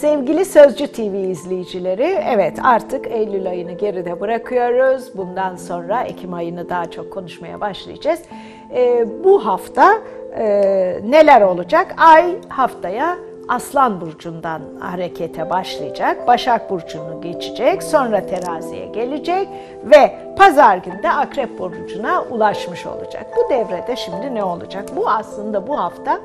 Sevgili Sözcü TV izleyicileri, evet artık Eylül ayını geride bırakıyoruz. Bundan sonra Ekim ayını daha çok konuşmaya başlayacağız. Ee, bu hafta e, neler olacak? Ay haftaya Aslan Burcu'ndan harekete başlayacak. Başak Burcu'nu geçecek. Sonra teraziye gelecek. Ve pazar günü de Akrep Burcu'na ulaşmış olacak. Bu devrede şimdi ne olacak? Bu aslında bu hafta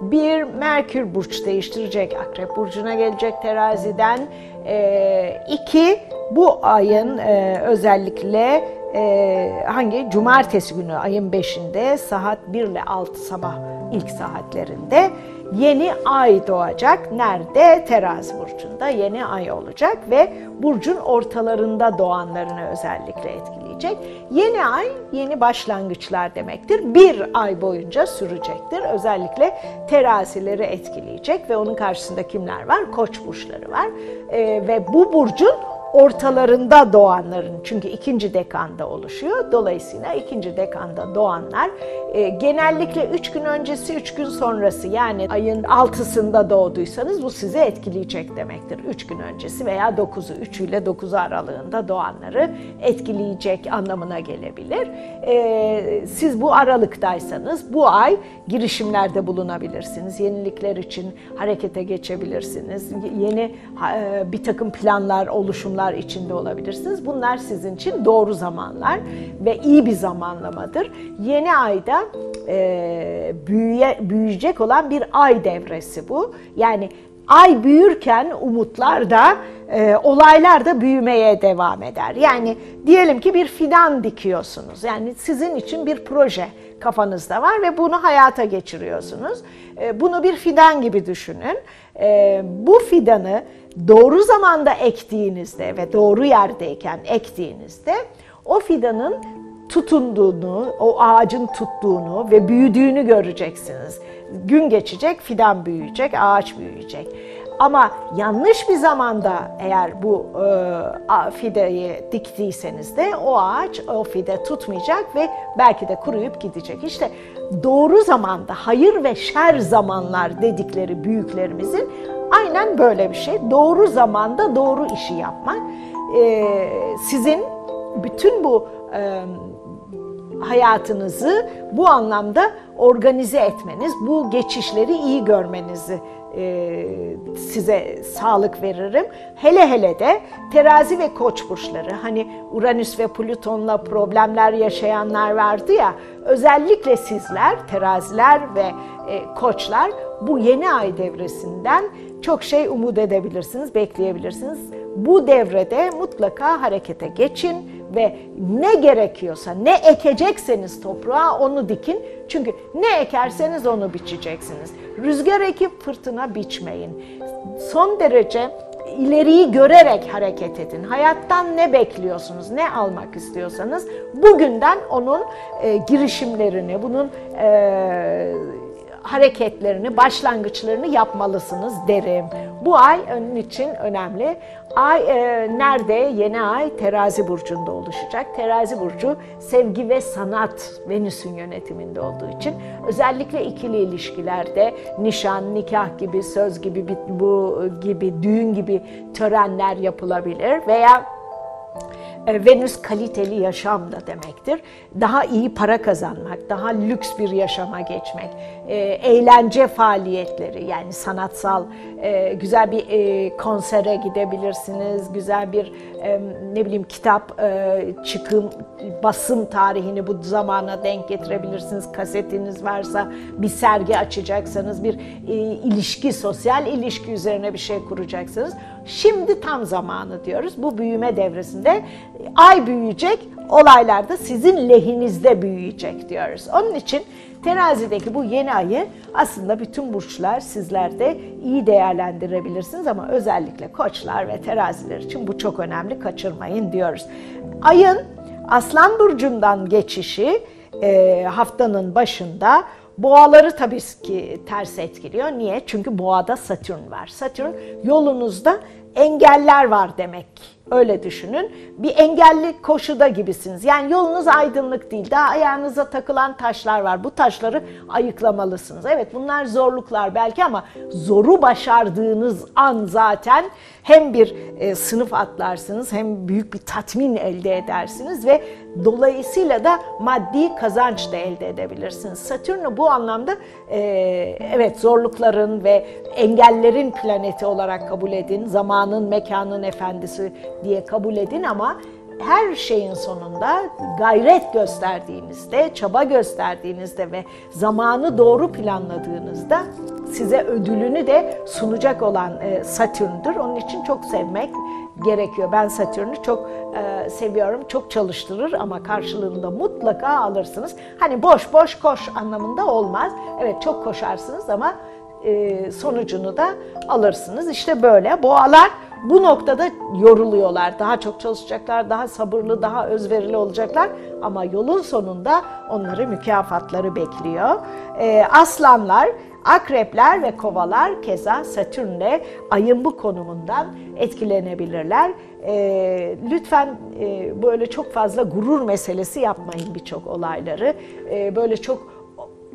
bir Merkür burç değiştirecek, Akrep burcuna gelecek teraziden. E, iki, bu ayın e, özellikle e, hangi? Cumartesi günü ayın 5'inde saat 1 ile 6 sabah ilk saatlerinde yeni ay doğacak. Nerede? Terazi burcunda yeni ay olacak ve burcun ortalarında doğanlarını özellikle etkileyecek. Yeni ay yeni başlangıçlar demektir. Bir ay boyunca sürecektir. Özellikle terazileri etkileyecek ve onun karşısında kimler var? Koç burçları var. Ee, ve bu burcun ortalarında doğanların çünkü ikinci dekanda oluşuyor. Dolayısıyla ikinci dekanda doğanlar e, genellikle 3 gün öncesi 3 gün sonrası yani ayın 6'sında doğduysanız bu sizi etkileyecek demektir. 3 gün öncesi veya 9'u 3 ile 9 aralığında doğanları etkileyecek anlamına gelebilir. E, siz bu aralıktaysanız bu ay girişimlerde bulunabilirsiniz. Yenilikler için harekete geçebilirsiniz. Yeni e, bir takım planlar, oluşumlar durumlar içinde olabilirsiniz. Bunlar sizin için doğru zamanlar ve iyi bir zamanlamadır. Yeni ayda e, büyüye, büyüyecek olan bir ay devresi bu. Yani ay büyürken umutlar da e, olaylar da büyümeye devam eder. Yani diyelim ki bir fidan dikiyorsunuz. Yani sizin için bir proje kafanızda var ve bunu hayata geçiriyorsunuz. E, bunu bir fidan gibi düşünün. E, bu fidanı doğru zamanda ektiğinizde ve doğru yerdeyken ektiğinizde o fidanın tutunduğunu, o ağacın tuttuğunu ve büyüdüğünü göreceksiniz. Gün geçecek, fidan büyüyecek, ağaç büyüyecek. Ama yanlış bir zamanda eğer bu e, fideyi diktiyseniz de o ağaç, o fide tutmayacak ve belki de kuruyup gidecek. İşte doğru zamanda, hayır ve şer zamanlar dedikleri büyüklerimizin aynen böyle bir şey. Doğru zamanda doğru işi yapmak. E, sizin bütün bu e, hayatınızı bu anlamda organize etmeniz, bu geçişleri iyi görmenizi e, size sağlık veririm. Hele hele de terazi ve koç burçları hani Uranüs ve Plüton'la problemler yaşayanlar vardı ya özellikle sizler teraziler ve e, koçlar bu yeni ay devresinden çok şey umut edebilirsiniz, bekleyebilirsiniz. Bu devrede mutlaka harekete geçin ve ne gerekiyorsa, ne ekecekseniz toprağa onu dikin. Çünkü ne ekerseniz onu biçeceksiniz. Rüzgar ekip fırtına biçmeyin. Son derece ileriyi görerek hareket edin. Hayattan ne bekliyorsunuz, ne almak istiyorsanız bugünden onun e, girişimlerini, bunun e, hareketlerini, başlangıçlarını yapmalısınız derim. Bu ay onun için önemli. Ay e, nerede? Yeni ay terazi burcunda oluşacak. Terazi burcu sevgi ve sanat Venüs'ün yönetiminde olduğu için özellikle ikili ilişkilerde nişan, nikah gibi, söz gibi, bu gibi, düğün gibi törenler yapılabilir veya Venüs kaliteli yaşam da demektir. Daha iyi para kazanmak, daha lüks bir yaşama geçmek, e, eğlence faaliyetleri yani sanatsal e, güzel bir konsere gidebilirsiniz, güzel bir ne bileyim kitap çıkım, basım tarihini bu zamana denk getirebilirsiniz. Kasetiniz varsa bir sergi açacaksanız, bir ilişki, sosyal ilişki üzerine bir şey kuracaksanız şimdi tam zamanı diyoruz. Bu büyüme devresinde ay büyüyecek, olaylar da sizin lehinizde büyüyecek diyoruz. Onun için terazideki bu yeni ayı aslında bütün burçlar sizlerde iyi değerlendirebilirsiniz ama özellikle koçlar ve teraziler için bu çok önemli kaçırmayın diyoruz. Ayın Aslan Burcu'ndan geçişi e, haftanın başında Boğaları tabii ki ters etkiliyor. Niye? Çünkü boğada Satürn var. Satürn yolunuzda engeller var demek Öyle düşünün. Bir engelli koşuda gibisiniz. Yani yolunuz aydınlık değil. Daha ayağınıza takılan taşlar var. Bu taşları ayıklamalısınız. Evet bunlar zorluklar belki ama zoru başardığınız an zaten hem bir e, sınıf atlarsınız hem büyük bir tatmin elde edersiniz ve dolayısıyla da maddi kazanç da elde edebilirsiniz. Satürn'ü bu anlamda e, evet zorlukların ve engellerin planeti olarak kabul edin. Zamanın, mekanın efendisi diye kabul edin ama her şeyin sonunda gayret gösterdiğinizde, çaba gösterdiğinizde ve zamanı doğru planladığınızda size ödülünü de sunacak olan e, Satürn'dür. Onun için çok sevmek gerekiyor. Ben Satürn'ü çok e, seviyorum, çok çalıştırır ama karşılığında mutlaka alırsınız. Hani boş boş koş anlamında olmaz. Evet çok koşarsınız ama e, sonucunu da alırsınız. İşte böyle boğalar bu noktada yoruluyorlar. Daha çok çalışacaklar, daha sabırlı, daha özverili olacaklar. Ama yolun sonunda onları mükafatları bekliyor. Ee, aslanlar, akrepler ve kovalar keza Satürn'le ayın bu konumundan etkilenebilirler. Ee, lütfen e, böyle çok fazla gurur meselesi yapmayın birçok olayları. Böyle çok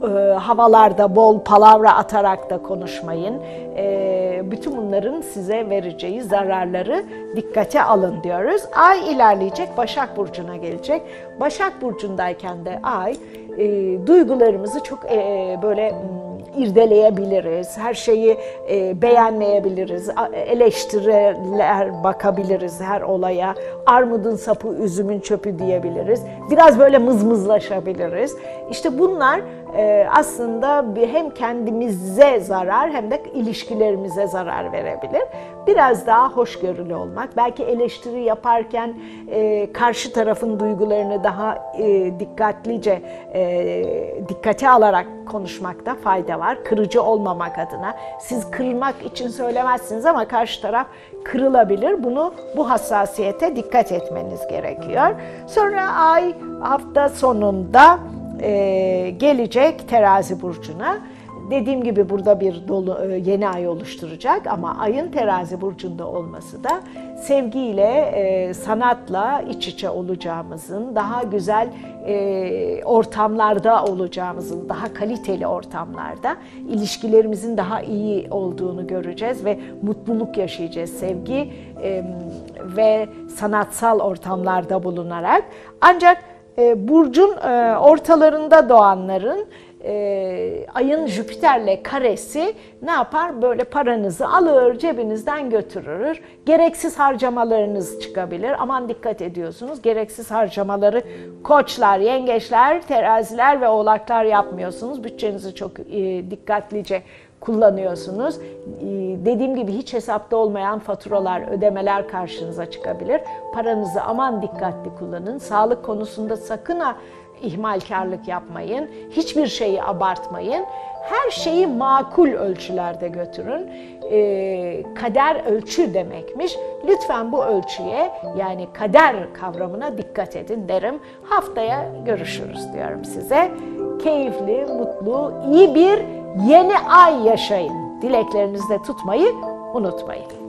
e, havalarda bol palavra atarak da konuşmayın. E, bütün bunların size vereceği zararları dikkate alın diyoruz. Ay ilerleyecek, Başak Burcu'na gelecek. Başak Burcu'ndayken de Ay e, duygularımızı çok e, böyle irdeleyebiliriz, her şeyi e, beğenmeyebiliriz, eleştiriler bakabiliriz her olaya, armudun sapı, üzümün çöpü diyebiliriz, biraz böyle mızmızlaşabiliriz. İşte bunlar e, aslında hem kendimize zarar hem de ilişkilerimize zarar verebilir. Biraz daha hoşgörülü olmak, belki eleştiri yaparken e, karşı tarafın duygularını daha e, dikkatlice dikkate alarak konuşmakta fayda var. Kırıcı olmamak adına. Siz kırmak için söylemezsiniz ama karşı taraf kırılabilir. Bunu bu hassasiyete dikkat etmeniz gerekiyor. Sonra ay hafta sonunda e, gelecek terazi burcuna. Dediğim gibi burada bir dolu e, yeni ay oluşturacak ama ayın terazi burcunda olması da sevgiyle, e, sanatla iç içe olacağımızın, daha güzel e, ortamlarda olacağımızın, daha kaliteli ortamlarda ilişkilerimizin daha iyi olduğunu göreceğiz ve mutluluk yaşayacağız. Sevgi ve sanatsal ortamlarda bulunarak. Ancak burcun ortalarında doğanların e, ayın Jüpiter'le karesi ne yapar? Böyle paranızı alır, cebinizden götürür. Gereksiz harcamalarınız çıkabilir. Aman dikkat ediyorsunuz. Gereksiz harcamaları koçlar, yengeçler, teraziler ve oğlaklar yapmıyorsunuz. Bütçenizi çok e, dikkatlice kullanıyorsunuz. Ee, dediğim gibi hiç hesapta olmayan faturalar, ödemeler karşınıza çıkabilir. Paranızı aman dikkatli kullanın. Sağlık konusunda sakın ha ihmalkarlık yapmayın. Hiçbir şeyi abartmayın. Her şeyi makul ölçülerde götürün. Ee, kader ölçü demekmiş. Lütfen bu ölçüye yani kader kavramına dikkat edin derim. Haftaya görüşürüz diyorum size. Keyifli, mutlu, iyi bir yeni ay yaşayın. Dileklerinizi de tutmayı unutmayın.